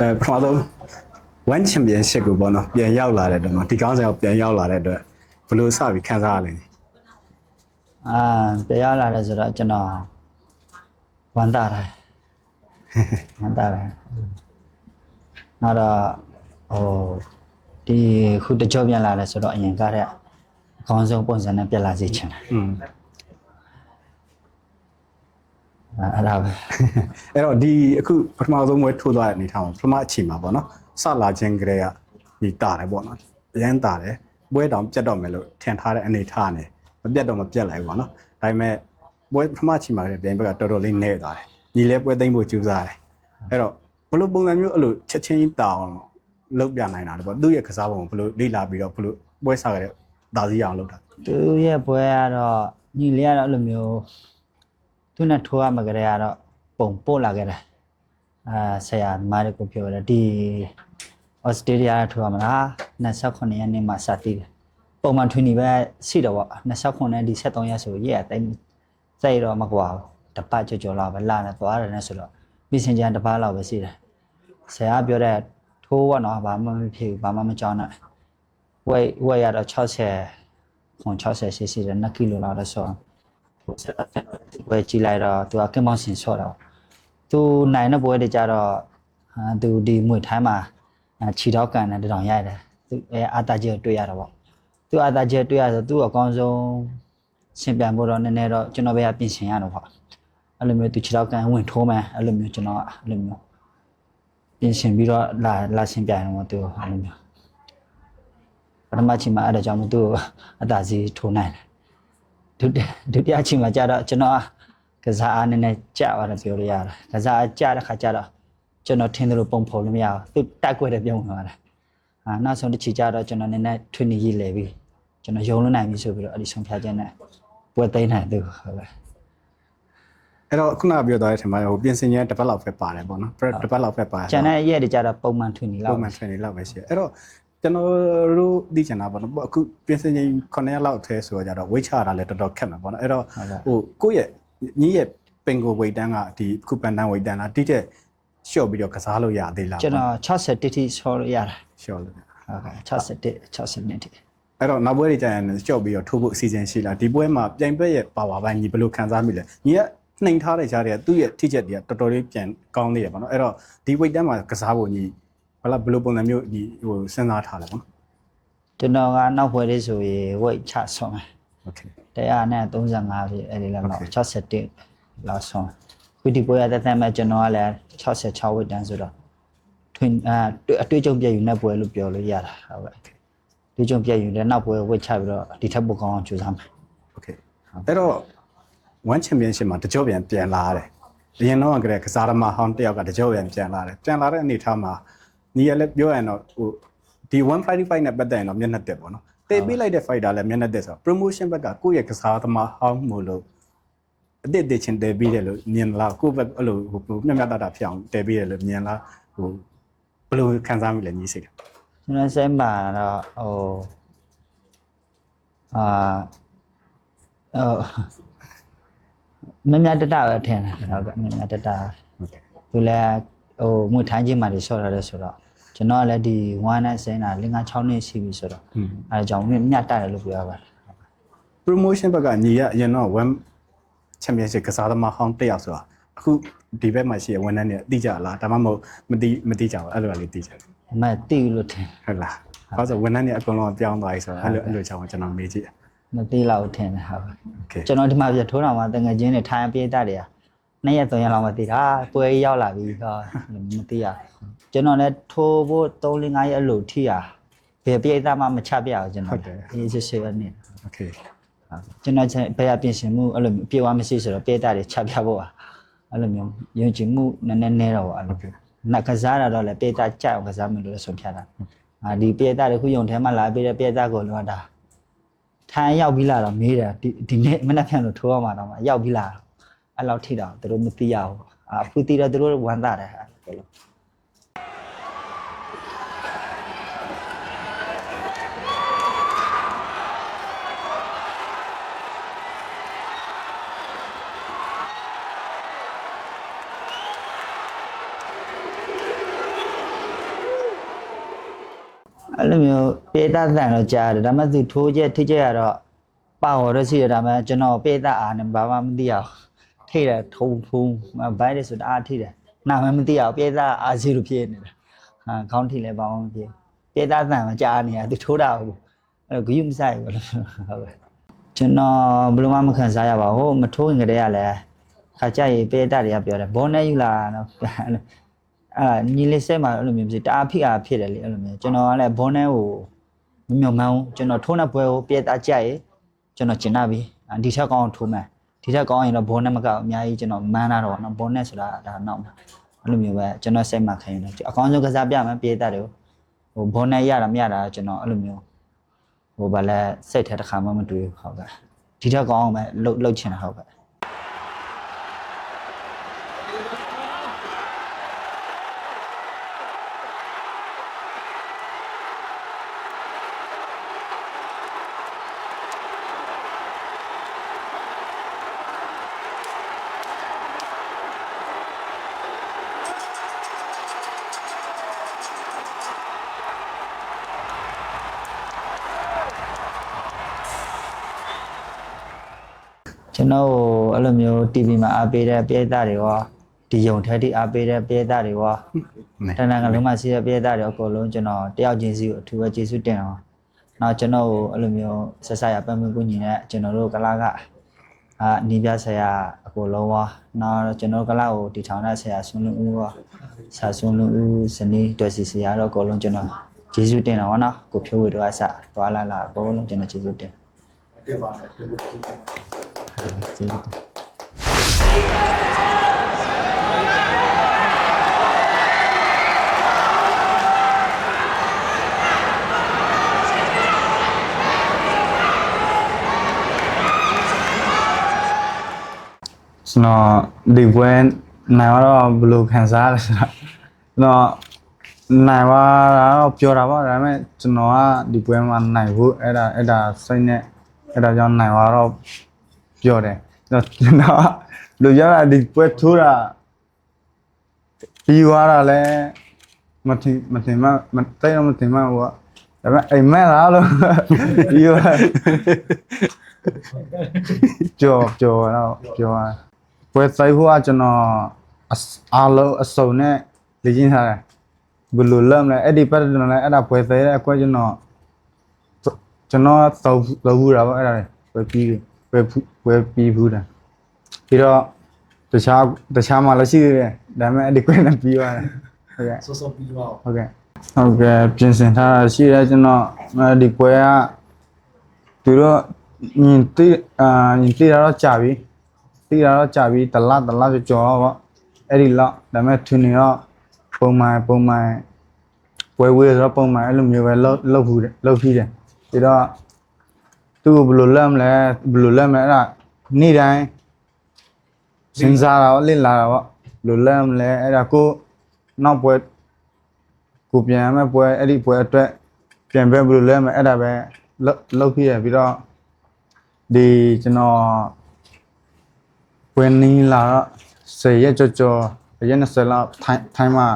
အဲပထမဆုံး one championship ကိုပေါ့နော်ပြန်ရောက်လာတဲ့အတွက်မှာဒီကောင်းဆောင်ပြန်ရောက်လာတဲ့အတွက်ဘယ်လိုစပြီးခံစားရလဲအာတရားလာတယ်ဆိုတော့ကျွန်တော်ဝမ်းသာတယ်ဝမ်းသာတယ်နောက်တော့ဟိုဒီခုတကြောပြန်လာတယ်ဆိုတော့အရင်ကတည်းကအကောင်းဆုံးပုံစံနဲ့ပြက်လာစေချင်တယ်อืม အဲ့အဲ့ဒါပဲအဲ့တော့ဒီအခုပထမဆုံးဝဲထိုးသွားတဲ့အနေထားမှာပထမအချိန်မှာပေါ့နော်စလာခြင်းကလေးကဒီတာတယ်ပေါ့နော်အရန်တာတယ်ပွဲတောင်ပြတ်တော့မယ်လို့ထင်ထားတဲ့အနေထားနဲ့မပြတ်တော့မပြတ်လိုက်ဘူးပေါ့နော်ဒါပေမဲ့ပွဲပထမအချိန်မှာလည်းပြန်ဘက်ကတော်တော်လေးနေသွားတယ်ညီလဲပွဲသိမ့်ဖို့ကြိုးစားတယ်အဲ့တော့ဘယ်လိုပုံစံမျိုးအဲ့လိုချက်ချင်းကြီးတာအောင်လုပ်ပြနိုင်တာလဲပေါ့သူ့ရဲ့ကစားပုံကိုဘယ်လိုလေ့လာပြီးတော့ဘယ်လိုပွဲစားကြတဲ့ဒါစီအောင်လုပ်တာသူရဲ့ပွဲကတော့ညီလေးကတော့အဲ့လိုမျိုး သူနဲ့ထိုးရမှာကြတဲ့ကတော့ပုံပို့လာခဲ့တယ်အာဆရာမားရကိုပြောတယ်ဒီဩစတြေးလျကထိုးရမှာလား29ရက်နေ့မှာစတည်တယ်ပုံမှန်ထွေးနေပဲရှိတော့ပေါ့29ရက်ဒီ73ရက်ဆိုရက်အတိုင်းစိတ်တော့မကွာဘူးတပတ်ကြော်ကြော်လောက်ပဲလာနေသွားတယ်နဲ့ဆိုတော့ပြီးစင်ကြံတပတ်လောက်ပဲရှိတယ်ဆရာကပြောတဲ့ထိုးကနော်ဘာမှမဖြစ်ဘူးဘာမှမကြောင်းနဲ့ဝိတ်ဝိတ်ရတော့60ခွန်60ရှိရှိတယ်2ကီလိုလောက်တော့ဆိုဝ ယ်ကြည့်လိုက်တော့သူကကင်မောင်းစင်ဆော့တော့သူနိုင်တဲ့ပွဲတွေကြတော့အာသူဒီမွေထိုင်းမှာအာခြီတော့ကန်တဲ့တောင်ရိုက်တယ်သူအဲအာတာကျဲတွေ့ရတော့ပေါ့သူအာတာကျဲတွေ့ရဆိုသူအကောင်းဆုံးရှင်ပြန်ဖို့တော့နည်းနည်းတော့ကျွန်တော်ပဲပြင်ဆင်ရတော့ပေါ့အဲ့လိုမျိုးသူခြေတော့ကန်ဝင်ထိုးမယ်အဲ့လိုမျိုးကျွန်တော်အဲ့လိုမျိုးပြင်ဆင်ပြီးတော့လာလာရှင်ပြန်တော့သူအဲ့လိုမျိုးပထမချိန်မှာအဲ့ဒါကြောင့်မို့သူအတာစီထိုးနိုင်တယ် ဒုတိယဒုတိယအချိန်မှာကျတော့ကျွန်တော်ကစားအားနည်းနည်းကြာသွားတယ်ပြောလို့ရတယ်ကစားအားကြာတဲ့ခါကျတော့ကျွန်တော်ထင်းသလိုပုံဖော်လို့မရဘူးသူတက်ကွက်တဲ့ပြုံးသွားတယ်အာနောက်ဆုံးတစ်ချီကျတော့ကျွန်တော်နည်းနည်းထွေနေကြီးလဲပြီးကျွန်တော်ယုံလို့နိုင်ပြီဆိုပြီးတော့အဲ့ဒီဆုံးဖြတ်ချက်နဲ့ပွဲသိမ်းနိုင်သူဟုတ်ကဲ့အဲ့တော့ခုနကပြောသွားတဲ့အချိန်မှာဟိုပြင်ဆင်ရတစ်ပတ်လောက်ပဲပါတယ်ပေါ့နော်တစ်ပတ်လောက်ပဲပါတယ်ကျန်တဲ့ရက်တွေကျတော့ပုံမှန်ထွေနေလောက်ပုံမှန် training လောက်ပဲရှိတယ်အဲ့တော့ ကျွန်တော်တို့သိချင်တာပေါ့နော်အခုပြင်ဆင်ချိန်9ရက်လောက်ထဲဆိုတော့ကြတော့ weight ချတာလည်းတော်တော်ခက်မှာပေါ့နော်အဲ့တော့ဟိုကိုယ့်ရဲ့ညီရဲ့ပင်ကို weight တန်းကဒီခုပန်တန်း weight တန်းလားတိတဲ့လျှော့ပြီးတော့ကစားလို့ရသေးလားကျွန်တော်60တိတိဆောလို့ရတာလျှော့လို့ဟုတ်ကဲ့61 60မိနစ်အဲ့တော့နောက်ပွဲတွေကျရင်လျှော့ပြီးတော့ထိုးဖို့အစီအစဉ်ရှိလားဒီပွဲမှာပြိုင်ပွဲရဲ့ပါဝါပိုင်းညီဘယ်လိုခံစားမိလဲညီကနှိမ်ထားတဲ့ကြားတွေကသူ့ရဲ့ထိချက်တွေကတော်တော်လေးပြန်ကောင်းနေရပါတော့အဲ့တော့ဒီ weight တန်းမှာကစားဖို့ညီ ဘယ်လိုဘယ်လိုပုံစံမျိုးဒီဟိုစဉ်းစားထားလဲပေါ့နော်ကျွန်တော်ကနောက်ပွဲလေးဆိုရင် weight ချဆုံးတယ် okay တရားနဲ့35ပြည့်အဲ့ဒီလောက်တော့61လောက်ဆုံးခုဒီပွဲရတဲ့တမ်းမဲ့ကျွန်တော်ကလည်း66ဝတ်တန်းဆိုတော့ထွင်အာအတွေ့အကြုံပြည့်ယူနေပွဲလို့ပြောလို့ရတာဟုတ်ကဲ့ဒီကြုံပြည့်ယူတဲ့နောက်ပွဲဝတ်ချပြီးတော့ဒီထက်ပိုကောင်းအောင်ကြိုးစားမယ် Okay အဲ့တော့ one championship မှာတကြောပြန်ပြန်လာရတယ်အရင်တော့ကတည်းကကစားသမားဟောင်းတစ်ယောက်ကတကြောပြန်ပြန်လာတယ်ပြန်လာတဲ့အနေအထားမှာ ညီရလည်းပြောရရင်တော့ဟိုဒီ155နဲ့ပတ်သက်ရင်တော့မျက်နှာတက်ပေါ့နော်တေးပေးလိုက်တဲ့ fighter လည်းမျက်နှာတက်ဆိုတော့ promotion ဘက်ကကိုယ့်ရဲ့ကစားသမားဟောင်းမို့လို့အတစ်တစ်ချင်းတဲပြီးတယ်လို့မြင်လားကိုယ့်ဘက်အဲ့လိုဟိုမျက်မျက်တတဖြစ်အောင်တဲပြီးတယ်လို့မြင်လားဟိုဘယ်လိုခံစားမိလဲညီစိတ်ကျွန်တော်စိတ်မှာတော့ဟိုအာဟိုမမြတ်တတပဲထင်တယ်ဟုတ်ကဲ့မမြတ်တတဟုတ်ကဲ့သူလည်း ဟိုမွေထိုင်းချင်းမှာတွေဆော့ရတယ်ဆိုတော့ကျွန်တော်ကလည်းဒီ1နဲ့စိမ်းတာ5 6နှစ်ရှိပြီဆိုတော့อืมအဲဒါကြောင့်မြတ်တက်တယ်လို့ပြောရပါတယ် promotion ဘက်ကညီရအရင်တော့ one championship ကစားသမားဟောင်းတစ်ယောက်ဆိုတာအခုဒီဘက်မှာရှိရဝန်ထမ်းတွေတိကြလားဒါမှမဟုတ်မတိမတိကြဘူးအဲ့လိုလေးတိကြတယ်အမတိလို့ထင်ဟုတ်လားဘာလို့ဆိုဝန်ထမ်းတွေအကုန်လုံးပြောင်းသွားပြီဆိုတော့အဲ့လိုအဲ့လိုကြောင့်ကျွန်တော်မေးကြည့်တယ်မတိလောက်ထင်တယ်ဟုတ် okay ကျွန်တော်ဒီမှာပြထိုးတော်မှာတငယ်ချင်းတွေထိုင်ပြေးတတ်တယ် နှစ်ရက်သုံးရက်လောက်မသိတာပွဲရောက်လာပြီဟောမသိရကျွန်တော်လည်းထိုးဖို့3 4 5ရက်အလိုထိရဘယ်ပြေးသားမှမချပြအောင်ကျွန်တော်အေးစစ်စစ်နေ okay ကျွန်တော်ဘယ်အပြင်ရှင်မှုအဲ့လိုပြေဝမရှိဆိုတော့ပြေးတာတွေချပြဖို့อ่ะအဲ့လိုမျိုးယုံကြည်မှုနည်းနည်းနဲတော့အဲ့လိုနက်ကစားတာတော့လည်းပြေးတာကြိုက်အောင်ကစားမယ်လို့ဆုံးဖြတ်တာအာဒီပြေးတာတခုယုံထဲမှာလာပြီးတဲ့ပြေးတာကိုလောတာထိုင်ရောက်ပြီးလာတော့မေးတယ်ဒီဒီနေ့မနေ့ပြန်လို့ထိုးရမှာတော့ရောက်ပြီးလာ အဲ့လောက်ထိတော့သူတို့မသိရဘူးအာအခုသိတော့သူတို့ဝမ်းသာတယ်အဲ့လိုကအဲ့လိုမျိုးပေတာတန်တော့ကြားတယ်ဒါပေမဲ့သူထိုးချက်ထိချက်ရတော့ပါဟော်တော့ရှိရဒါပေမဲ့ကျွန်တော်ပေတာအားနဲ့ဘာမှမသိအောင် ထိတယ်ထုံထုံဘိုင်းရဆိုတာအားထိတယ်နာမမသိအောင်ပေတာအားစီလိုဖြစ်နေတာဟာခေါင်းထိလဲဘာမှမဖြစ်ပေတာတန်မကြားနေရသူထိုးတာဟုတ်အဲ့ဂယုမဆိုင်ဘူးလို့ဟုတ်ကဲ့ကျွန်တော်ဘယ်လိုမှမခံစားရပါဘူးမထိုးရင်ကတည်းကလည်းခါကြရေပေတာတွေကပြောတယ်ဘောနဲ့ယူလာတော့အဲ့ညီလေးစဲမှာအဲ့လိုမျိုးဖြစ်တအားဖိအားဖြစ်တယ်လေအဲ့လိုမျိုးကျွန်တော်ကလည်းဘောနဲ့ကိုမမြော်မှန်းဘူးကျွန်တော်ထိုးတဲ့ပွဲကိုပြေတာကြက်ရေကျွန်တော်ကျင်နာပြီဒီထက်ကောင်းထိုးမယ် ဒီထက်ကောင်းရင်တော့ဘောနဲ့မကောက်အများကြီးကျွန်တော်မန်းလာတော့နော်ဘောနဲ့ဆိုတာဒါနောက်မှာအဲ့လိုမျိုးပဲကျွန်တော်စိတ်မှခံရင်တော့အကောင်းဆုံးကစားပြမယ်ပြေတာတွေကိုဟိုဘောနဲ့ရတာမရတာကျွန်တော်အဲ့လိုမျိုးဟိုဗာလဲစိတ်ထဲတစ်ခါမှမတွေ့ဘူးဟုတ်ကဲ့ဒီထက်ကောင်းအောင်ပဲလှုပ်လှုပ်ချင်တာဟုတ်ကဲ့ ကျွန်တော်အဲ့လိုမျိုး TV မှာအားပေးတဲ့ပြည်သားတွေရောဒီယုံထဲတိအားပေးတဲ့ပြည်သားတွေရောနဲတဏ္ဍာကလုံးမှာရှိတဲ့ပြည်သားတွေအကုန်လုံးကျွန်တော်တယောက်ချင်းစီကိုအထူးပဲကျေးဇူးတင်အောင်နောက်ကျွန်တော်ကိုအဲ့လိုမျိုးဆက်ဆက်ရပတ်မကူညီနဲ့ကျွန်တော်တို့ကလာကအာနီးပြဆရာအကုန်လုံးရောနောက်ကျွန်တော်ကလာကိုတီထောင်တဲ့ဆရာဆွန်းလူဦးရောဆရာဆွန်းလူဦးစနေတွေ့စီဆရာတော့အကုန်လုံးကျွန်တော်ကျေးဇူးတင်အောင်နော်ကိုဖြိုးဝေတော့အစသွားလာလာအကုန်လုံးကျွန်တော်ကျေးဇူးတင်တင်ပါတယ် ကျေးဇူးတင်ကျွန်တော်ဒီပွဲနိုင်တော့ဘယ်လိုခံစားရလဲဆိုတော့ကျွန်တော်နိုင်ပါတော့ပြောတာပေါ့ဒါပေမဲ့ကျွန်တော်ကဒီပွဲမှာနိုင်ဖို့အဲ့ဒါအဲ့ဒါစိတ်နဲ့အဲ့ဒါကြောင့်နိုင်ပါတော့ ပြောတယ်ကျွန်တော်ကျွန်တော်လူရတာဒီပွဲထိုးတာပြီးသွားတာလဲမတင်မတင်မမတိတ်တော့မတင်မဘူးပေါ့ဒါပေမဲ့အိမ်မက်လားလို့ပြီးသွားကြော်ကြော်တော့ကြော်ရပွဲဆိုင်ဖို့ကကျွန်တော်အစအားလုံးအစုံနဲ့လေ့ကျင့်ထားတယ်ဘယ်လိုလုပ်မလဲအဲ့ဒီပတ်ကျွန်တော်လည်းအဲ့ဒါပွဲဆိုင်တဲ့အကွက်ကျွန်တော်ကျွန်တော်သုံးလုပ်ဘူးတာပေါ့အဲ့ဒါပွဲပြီး ပွဲပွဲပြီးဘူးတာပြီးတော့တခြားတခြားမှလည်းရှိသေးတယ်ဒါပေမဲ့အဲ့ဒီကွက်နဲ့ပြီးသွားတယ်ဟုတ်ကဲ့စောစောပြီးတော့ဟုတ်ကဲ့ဟုတ်ကဲ့ပြင်ဆင်ထားတာရှိတယ်ကျွန်တော်အဲဒီပွဲကသူတို့ညီတိအာညီတိတာတော့ကြာပြီတိတာတော့ကြာပြီတလားတလားကျော်တော့ပေါ့အဲ့ဒီလောက်ဒါပေမဲ့ထင်နေတော့ပုံမှန်ပုံမှန်ပွဲဝေးဆိုတော့ပုံမှန်အဲ့လိုမျိုးပဲလှုပ်လှုပ်ဖူးတယ်လှုပ်ဖီးတယ်ပြီးတော့ သူ့ကိုဘယ်လိုလက်မလဲဘယ်လိုလက်မလဲအဲ့ဒါနေ့တိုင်းစဉ်းစားတာပေါ့လေ့လာတာပေါ့ဘယ်လိုလက်မလဲအဲ့ဒါကိုနောက်ပွဲကိုပြန်ရမယ့်ပွဲအဲ့ဒီပွဲအတွက်ပြန်ပဲဘယ်လိုလဲမယ်အဲ့ဒါပဲလောက်လောက်ပြရပြီးတော့ဒီကျွန်တော်ပွဲနီးလာတော့10ရက်ကြော်ကြော်ရက်20လောက်ထိုင်းထိုင်းမှာ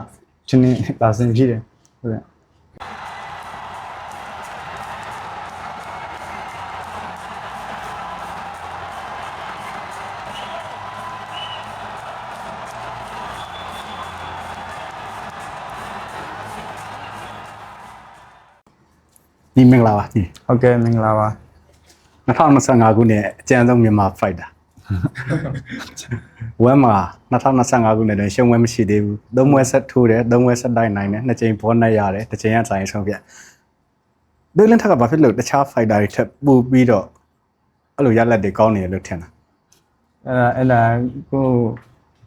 ချင်းနေလာစင်ဖြစ်တယ်ဟုတ်ကဲ့ ညီမင်္ဂလာပါညီဟုတ်ကဲ့မင်္ဂလာပါ2025ခုနှစ်အကြံဆုံးမြန်မာဖိုက်တာဝမ်မှာ2025ခုနှစ်တွင်ရှုံးဝဲမရှိသေးဘူးသုံးဝဲဆက်ထိုးတယ်သုံးဝဲဆက်တိုက်နိုင်တယ်နှစ်ချိန်ဘောနဲ့ရတယ်တစ်ချိန်ကဆိုင်ဆုံးပြဒိုလန်ထက်ကဘာဖြစ်လို့တခြားဖိုက်တာတွေထပ်ပူပြီးတော့အဲ့လိုရလက်တွေကောင်းနေတယ်လို့ထင်တာအဲ့ဒါအဲ့ဒါကို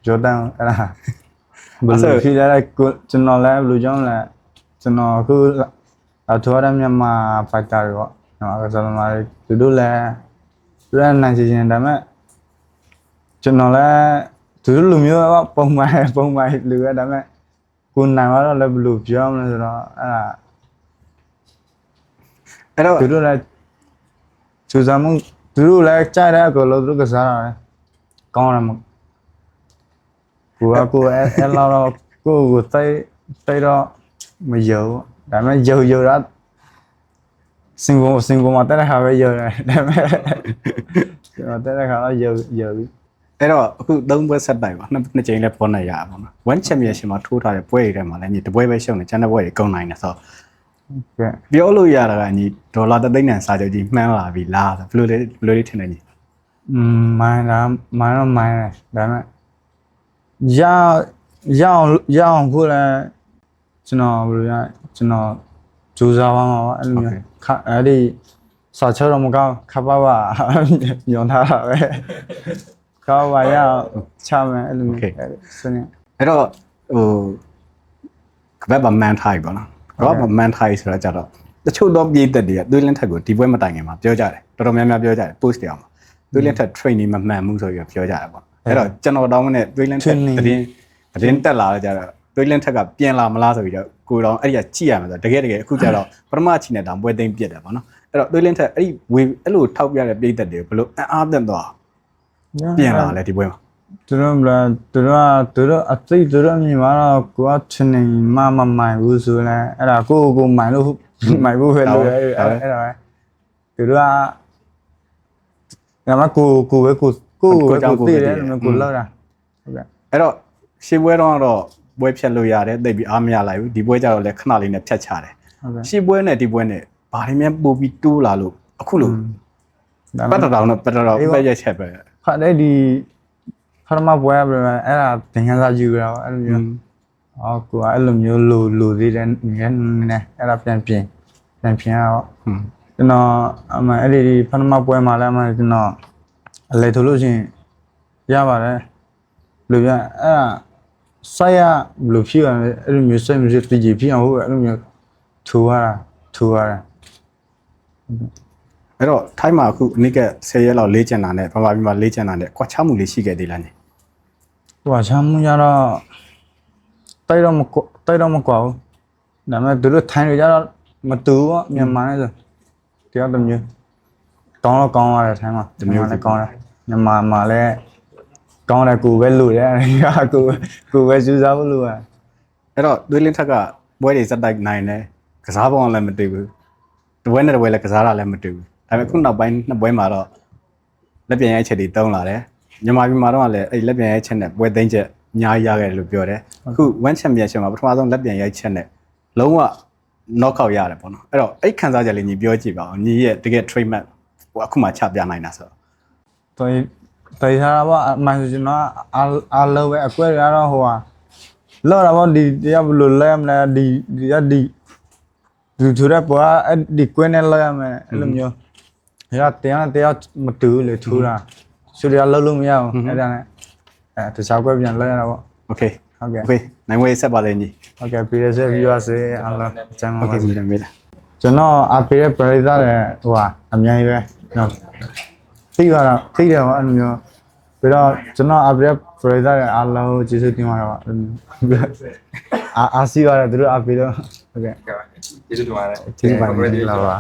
ဂျော်ဒန်အဲ့ဒါဘယ်လိုဖြစ်ရလဲကိုကျွန်တော်လည်းဘယ်လိုကြောင်းလဲကျွန်တော်အခု အထောရမြန်မာဖိုက်တာတွေပေါ့နော်အဲ့ဒါဆိုတော့သူတို့လည်းသူလည်းနိုင်ချင်တယ်ဒါပေမဲ့ကျွန်တော်လည်းသူတို့လူမျိုးကပုံမှန်ပုံမှန်လူရဒါပေမဲ့ကိုနိုင်တော့လည်းဘယ်လိုပြောမလဲဆိုတော့အဲ့ဒါအဲ့တော့သူတို့လည်းစူဇာမှုသူတို့လည်းကြားတဲ့အကောလို့သူတို့ကစားတာလေကောင်းတယ်မကိုကကိုအဲ့အဲ့လောက်တော့ကိုကိုတိတ်တိတ်တော့မယုံ ဒါပေမဲ့ယုံယုံတာစင်ကုန်စင်ကုန်မှာတက်တဲ့ခါပဲရုပ်တယ်ဒါပေမဲ့ကျွန်တော်တက်တဲ့ခါတော့ရုပ်ရုပ်ပြီအဲ့တော့အခုသုံးပွဲဆက်တိုက်ပါနှစ်နှစ်ကြိမ်လဲပေါ်နေရပါဘောနော် one championship မှာထိုးထားတဲ့ပွဲတွေထဲမှာလည်းညီတပွဲပဲရှုံးနေကျန်တဲ့ပွဲတွေကုန်နိုင်တယ်ဆိုတော့ကဲပြောလို့ရတာကညီဒေါ်လာတစ်သိန်းနဲ့စာချုပ်ကြီးမှန်းလာပြီလားဆိုဘယ်လိုလဲဘယ်လိုလေးထင်နေညီอืมမိုင်းတာမိုင်းတော့မိုင်းတယ်ဒါပေမဲ့ရရအောင်ရအောင်ခုလဲကျွန်တော်ဘယ်လိုရ ကျွန်တော်ကြိုးစားပါမှာပါအဲ့လိုမျိုးခအဲ့ဒီစာချုပ်တော့မကောင်းခပ်ပါပါညွန်ထားတာပဲခပ်ပါရအောင်ချမယ်အဲ့လိုမျိုးအဲ့လိုစနေအဲ့တော့ဟိုကပတ်ပါမန်ထိုင်ပေါ့နော်ကပတ်ပါမန်ထိုင်ဆိုတာကြတော့တချို့တော့ပြည်သက်တွေကသွေးလင်းထက်ကိုဒီပွဲမတိုင်ခင်မှာပြောကြတယ်တော်တော်များများပြောကြတယ် post တွေအောင်မှာသွေးလင်းထက် training မမှန်ဘူးဆိုပြီးတော့ပြောကြတယ်ပေါ့အဲ့တော့ကျွန်တော်တောင်းနဲ့သွေးလင်းထက်တည်င်းတည်င်းတက်လာတော့ကြတော့ သွေးလင်းထက်ကပြင်လာမလားဆိုပြီးတော့ကိုတော်အဲ့ဒီကကြည့်ရမယ်ဆိုတကယ်တကယ်အခုကြတော့ပထမချီနဲ့တောင်ပွဲသိမ်းပြစ်တယ်ပေါ့နော်အဲ့တော့သွေးလင်းထက်အဲ့ဒီဝေအဲ့လိုထောက်ပြတဲ့ပြည်သက်တွေဘယ်လိုအံ့အားသင့်သွားပြင်လာလဲဒီပွဲမှာသူတို့ဘယ်သူတို့ကသူတို့အသိသူတို့အမြင်မှာတော့ကိုကချင်နေမမမိုင်ဘူးဆိုလဲအဲ့ဒါကိုကိုမိုင်လို့မိုင်ဘူးပဲလို့အဲ့အဲ့ဒါပဲသူတို့ကငါမကိုကိုပဲကိုကိုပဲကိုသိတယ်လို့ကိုလောက်တာဟုတ်ကဲ့အဲ့တော့ရှေ့ပွဲတော့ကတော့ ပွဲဖြတ်လို့ရတယ်တိတ်ပြီးအားမရလိုက်ဘူးဒီပွဲကျတော့လည်းခဏလေးနဲ့ဖြတ်ချတယ်ဟုတ်ကဲ့ရှေ့ပွဲနဲ့ဒီပွဲနဲ့ဘာတွေများပို့ပြီးတိုးလာလို့အခုလို့ဒါပတ်မှတတောင်နဲ့ပတ်တတောင်ပဲရက်ချက်ပဲဖတ်တဲ့ဒီဖတ်မပွဲပဲအဲ့ဒါသင်္ကန်းစာယူရအောင်အဲ့လိုမျိုးအော်ကိုကအဲ့လိုမျိုးလိုလိုသေးတယ်နည်းနည်းအဲ့ဒါပြန်ပြင်ပြန်ပြင်ရအောင်ဟွန်းကျွန်တော်အမှအဲ့ဒီဖဏမပွဲမှာလည်းအမှကျွန်တော်အလေထိုးလို့ရှိရင်ရပါတယ်ဘယ်လိုပြအဲ့ဒါ စိုက်ရဘယ်လိုဖြစ်ရလဲအဲ့လိုမျိုးစိုက်မျိုးတည်ကြည်ဖြစ်အောင်ဟုတ်အဲ့လိုမျိုးထိုးရတာထိုးရတာအဲ့တော့ထိုင်းမှာအခုအနည်းက10ရက်လောက်လေးကျန်တာနဲ့ဗမာပြည်မှာလေးကျန်တာနဲ့ကွာချမှုလေးရှိခဲ့သေးလားညီဟိုအချမ်းမှုရတော့တိုက်တော့မကွတိုက်တော့မကွာဘူးဒါပေမဲ့သူတို့ထိုင်းတွေကြတော့မတူဘူးပေါ့မြန်မာနဲ့ဆိုတရားတစ်မျိုးကောင်းတော့ကောင်းရတယ်ထိုင်းမှာတစ်မျိုးလည်းကောင်းတယ်မြန်မာမှာလည်း ကောင်းတယ်ကိုပဲလို့တယ်ကိုကိုပဲစူးစမ်းဖို့လို့ရအဲ့တော့သွေးလင်းထက်ကပွဲတွေစက်တိုက်နိုင်တယ်ကစားပေါင်းလည်းမတွေ့ဘူးတပွဲနဲ့တပွဲလည်းကစားတာလည်းမတွေ့ဘူးဒါပေမဲ့ခုနောက်ပိုင်းနှစ်ပွဲမှာတော့လက်ပြန်ရိုက်ချက်တွေတုံးလာတယ်မြန်မာပြည်မှာတော့လည်းအဲ့လက်ပြန်ရိုက်ချက်နဲ့ပွဲသိမ်းချက်အများကြီးရခဲ့တယ်လို့ပြောတယ်အခု one championship မှာပထမဆုံးလက်ပြန်ရိုက်ချက်နဲ့လုံးဝ knock out ရတယ်ပေါ့နော်အဲ့တော့အဲ့ခံစားချက်လေးညီပြောကြည့်ပါဦးညီရဲ့တကယ် trademark ဟိုအခုမှချပြနိုင်တာဆိုတော့တော် တော်ထားတာပေါ့အမှန်ဆိုကျွန်တော်အားအားလုံးပဲအကွဲရတော့ဟိုဟာလောတာပေါ့ဒီတရားဘယ်လိုလဲမလဲဒီဒီကဒီဒီထူတဲ့ပွားအဲ့ဒီကွဲနဲ့လဲရမယ်အဲ့လိုမျိုးရတရားတရားမတူဘူးလေထူတာဆိုရလုံးလုံးမရအောင်အဲ့ဒါနဲ့အဲတခြားကွဲပြန်လဲရတာပေါ့ okay ဟုတ်ကဲ့ okay နိုင်ဝေးဆက်ပါလေညီဟုတ်ကဲ့ပြည်ရစေ viewers အားလုံးကျမ်းပါ okay ပါညီလည်းမေးလားကျွန်တော်အပေးတဲ့ပရိသတ်တဲ့ဟိုဟာအများကြီးပဲကျွန်တော် သိပါတော့သိတယ်ပေါ့အဲ့လိုမျိုးပြီးတော့ကျွန်တော်အပေးတဲ့ပရိသတ်တဲ့အားလုံးကိုကျေးဇူးတင်ပါတယ်ပေါ့အဲ့လိုမျိုးအာအားစီပါတယ်သူတို့အပေးတော့ဟုတ်ကဲ့ကျေးဇူးတင်ပါတယ်ကျေးဇူးပါတယ်လာပါ